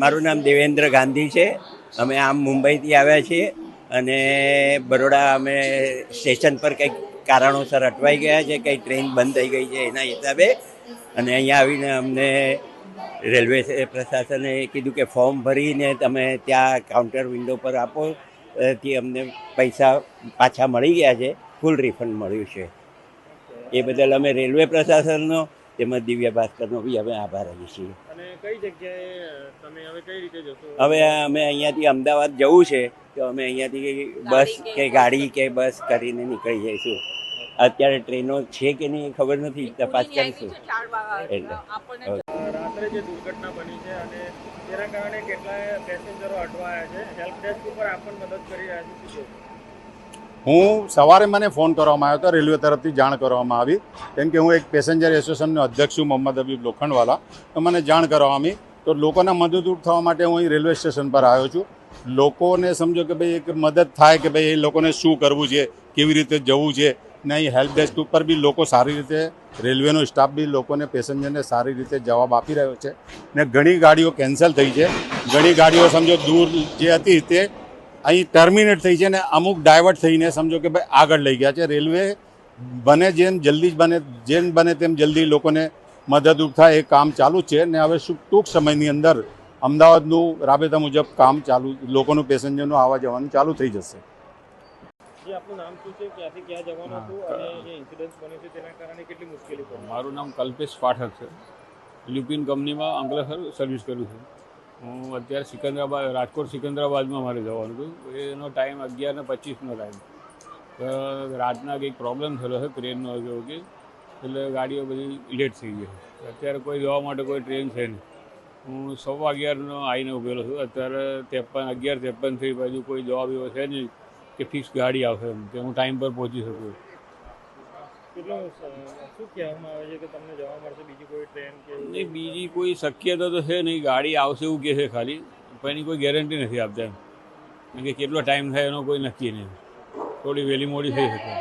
મારું નામ દેવેન્દ્ર ગાંધી છે. અમે આમ મુંબઈથી આવ્યા છીએ અને બરોડા અમે સ્ટેશન પર કંઈક કારણોસર અટવાઈ ગયા છે, કંઈ ટ્રેન બંધ થઈ ગઈ છે એના હિસાબે. અને અહીંયા આવીને અમને રેલવે પ્રશાસને કીધું કે ફોર્મ ભરીને તમે ત્યાં કાઉન્ટર વિન્ડો પર આપો થી અમને પૈસા પાછા મળી ગયા છે, ફૂલ રિફંડ મળ્યું છે. એ બદલ અમે રેલવે પ્રશાસનનો તેમજ દિવ્ય ભાસ્કરનો બી અમે આભાર રહીએ છીએ. અને કઈ જગ્યાએ તમે હવે કઈ રીતે જશો? હવે અમે અહીંયાથી અમદાવાદ જવું છે તો અમે અહીંયાથી બસ કે ગાડી કે બસ કરીને નીકળી જઈશું. અત્યારે ટ્રેનો છે કે નહીં ખબર નથી તપાસ કરીશું. એટલે. રાત્રે જે દુર્ઘટના બની છે અને તેના કારણે કેટલાય પેસેન્જરો અટવાયા છે. હેલ્પ ડેસ્ક ઉપર આપ મદદ કરી રહ્યા છો? હું સવારે મને ફોન કરવામાં આવ્યો હતો, રેલવે તરફથી જાણ કરવામાં આવી. કેમ કે હું એક પેસેન્જર એસોસિએશનનો અધ્યક્ષ છું, મોહમ્મદ હબીબ લોખંડવાલા. તો મને જાણ કરવામાં આવી. તો લોકોના મદદરૂપ થવા માટે હું અહીં રેલવે સ્ટેશન પર આવ્યો છું. લોકોને સમજો કે ભાઈ એક મદદ થાય કે ભાઈ એ લોકોને શું કરવું છે, કેવી રીતે જવું છે, ને અહીં હેલ્પ ડેસ્ક ઉપર બી લોકો સારી રીતે, રેલવેનો સ્ટાફ બી લોકોને, પેસેન્જરને સારી રીતે જવાબ આપી રહ્યો છે. ને ઘણી ગાડીઓ કેન્સલ થઈ છે. ઘણી ગાડીઓ સમજો દૂર જે હતી તે અહીં ટર્મિનેટ થઈ છે ને અમુક ડાયવર્ટ થઈને સમજો કે ભાઈ આગળ લઈ ગયા છે. રેલવે બને જેમ જલ્દી જ બને જેમ બને તેમ જલ્દી લોકોને મદદરૂપ થાય એ કામ ચાલુ જ છે ને હવે શું ટૂંક સમયની અંદર અમદાવાદનું રાબેતા મુજબ કામ ચાલુ લોકોનું પેસેન્જરનું આવવા જવાનું ચાલુ થઈ જશે. જે આપનું નામ શું છે? ક્યાંથી ક્યાં જવાનું હતું? અને જે ઇન્સિડન્સ બન્યું છે તેના કારણે કેટલી મુશ્કેલી પડી? મારું નામ કલ્પેશ પાઠક છે. લ્યુપિન કંપનીમાં અંકલેશ્વર સર્વિસ કર્યું છું. હું અત્યારે સિકંદરાબાદ, રાજકોટ સિકંદરાબાદમાં મારે જવાનું હતું. એનો ટાઈમ અગિયાર ને પચીસનો ટાઈમ રાતના કંઈક પ્રોબ્લેમ થયેલો છે ટ્રેનનો હતો કે એટલે ગાડીઓ બધી લેટ થઈ ગઈ અત્યારે કોઈ જવા માટે કોઈ ટ્રેન છે નહીં. હું સવા અગિયારનો આવીને ઉભેલો છું. અત્યારે ત્રેપન, અગિયાર ત્રેપન થઈ બાજુ કોઈ જવાબ એવો છે નહીં કે ફિક્સ ગાડી આવશે એમ. કે હું ટાઈમ પર પહોંચી શકું. શું કહેવામાં આવે છે તમને જવા મળશે નહીં, બીજી કોઈ શક્યતા તો છે નહીં. ગાડી આવશે એવું કહે છે ખાલી. પણ એની કોઈ ગેરંટી નથી આપતા એમ. કે કેટલો ટાઈમ થાય એનો કોઈ નક્કી નહીં. થોડી વહેલી મોડી થઈ શકે.